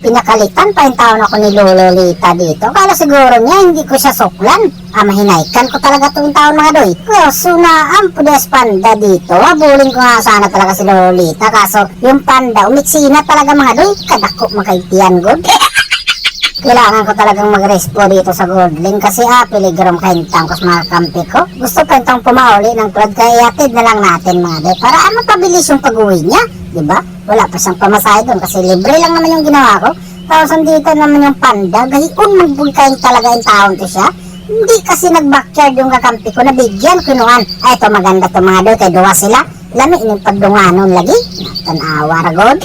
Pinakalitan pa yung taon ako ni Lolo Lita dito. Kala siguro niya hindi ko siya suklan. Ah, mahinaykan ko talaga tuwing taon mga doy. Kaso na ang pudes panda dito. Habulin ko nga sana talaga si Lolo Lita. Kaso yung panda, umitsina talaga mga doy. Kadako makaitian good. Kailangan ko talagang mag-respo dito sa Goldling kasi ah, piligrom kahintang ko sa mga kampi ko. Gusto pa itong pumauli ng tulad kaya iatid na lang natin mga day para ah, mapabilis yung pag-uwi niya. di ba? Wala pa siyang pamasahe doon kasi libre lang naman yung ginawa ko. Tapos dito naman yung panda, gahiun magbulkain talaga yung taon to siya. Hindi kasi nag-backyard yung kakampi ko, nabigyan ko nuan. Ay, ito maganda to mga doy, kay duwa sila. Lami, yung pagdunganon lagi. Tanawa ragod.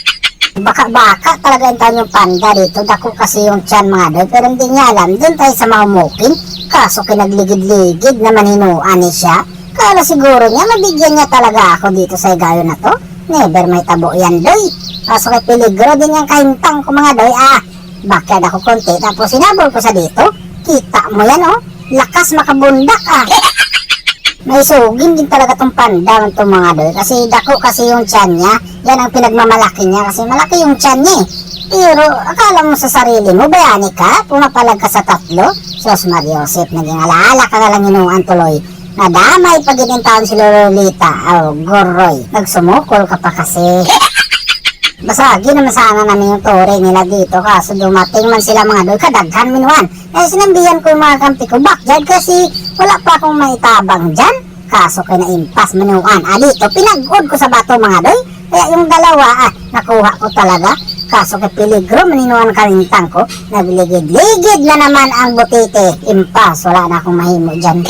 Baka-baka talaga yung taon yung panda dito. Dako kasi yung tiyan mga doy. Pero hindi niya alam. Doon tayo sa maumukin. Kaso kinagligid-ligid naman hinuan ni siya. Kala siguro niya mabigyan niya talaga ako dito sa igayo na to. Never may tabo yan doy. Kaso kay peligro din yung kahintang ko mga doy. Ah, backyard ako konti. Tapos sinabol ko sa dito. Kita mo yan oh. Lakas makabundak ah. May sugin din talaga tong panda itong mga doy. Kasi dako kasi yung tiyan niya. Yan ang pinagmamalaki niya. Kasi malaki yung tiyan niya eh. Pero akala mo sa sarili mo, bayani ka? Pumapalag ka sa tatlo? Sos Mariosep, naging alaala ka na lang inuan tuloy. Nadamay pag inintaon si Lolita. Oh, goroy. Nagsumukol ka pa kasi. Basagi naman sana namin yung tore nila dito kaso dumating man sila mga doy kadaghan minuan. Eh sinambihan ko mga kampi ko backyard kasi wala pa akong maitabang dyan. Kaso kay naimpas minuan. Ah dito pinagod ko sa bato mga doy. Kaya yung dalawa ah nakuha ko talaga. Kaso kay peligro maninuan kalintang ko. Nagligid-ligid na naman ang butite. Impas wala na akong mahimo dyan.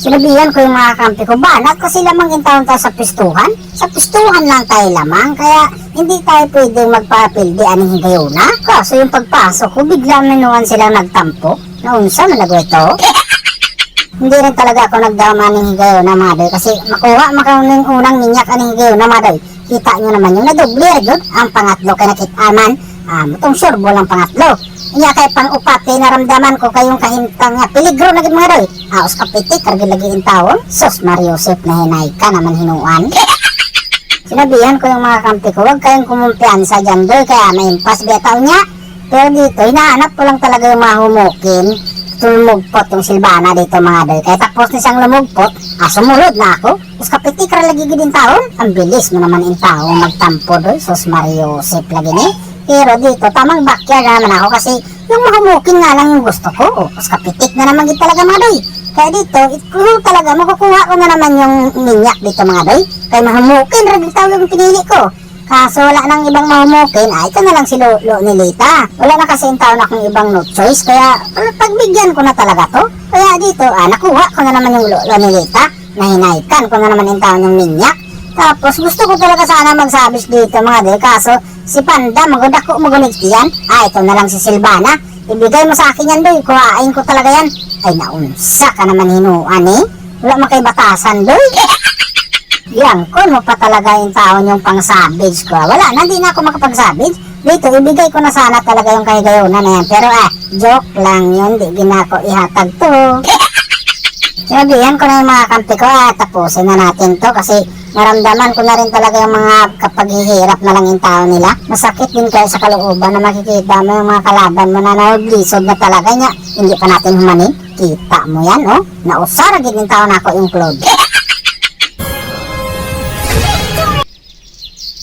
Sinabihan ko yung mga kampi ko, banat kasi lamang in taon tayo sa pistuhan. Sa pistuhan lang tayo lamang, kaya hindi tayo pwedeng magpapildi aning higayon na. Kaso yung pagpasok ko, biglang minuan sila nagtampo. Naunsa malago ito. hindi rin talaga ako nagdama ng higayon na mga doy kasi makuha makauning unang minyak aning higayon na mga doy. Kita nyo naman yung nadubli rin ang pangatlo kay nakitaman. Ah, mutong sure ang pangatlo. Iya kay pang upat kay naramdaman ko kayong kahintang nga peligro na gid mga doy. Haos kapitik kargi lagi in taon. Sus Mario Joseph na hinay ka naman hinuan. Sinabihan ko yung mga kampi ko, huwag kayong kumumpiyansa dyan doy, kaya may impas betaw niya. Pero dito, hinahanap ko lang talaga yung mga humukin. Tumugpot yung silbana dito mga doy. Kaya tapos na siyang lumugpot, ah, sumulod na ako. Tapos kapitik ra lagi gid in taon. Ang bilis mo naman in taon magtampo doy. Sus Mario Joseph lagi ni. Pero dito, tamang backyard na naman ako kasi yung mahumukin nga lang yung gusto ko. Tapos kapitik na naman gid talaga mga doy. Kaya dito, ito talaga, makukuha ko na naman yung minyak dito mga doy. Kaya mahumukin, rin dito yung pinili ko. Kaso wala nang ibang mahumukin, ay ito na lang si Lolo ni Lita. Wala na kasi yung taon akong ibang no choice, kaya well, pagbigyan ko na talaga to. Kaya dito, ah, nakuha ko na naman yung Lolo ni Lita. Nahinaykan ko na naman yung taon yung minyak. Tapos gusto ko talaga sana magsabis dito mga doy, kaso si Panda, magudak ko magunig yan. Ah, ito na lang si Silvana. Ibigay mo sa akin yan doy, kuhain ko talaga yan. Ay naunsa ka naman hinuan eh. Wala makay batasan doy. Yan, kun mo pa talaga yung taon yung pang-savage ko. Wala na, di na ako makapag-savage. Dito, ibigay ko na sana talaga yung kay na yan. Pero ah, joke lang yun, di ginako ihatag to. Sinabihan ko na yung mga kampi ko, ah, tapusin na natin to kasi naramdaman ko na rin talaga yung mga kapag hihirap na lang yung tao nila. Masakit din kayo sa kalooban na makikita mo yung mga kalaban mo na nablisod na talaga niya. Hindi pa natin humanin. Kita mo yan, oh. Nausara gid yung tao na ako yung.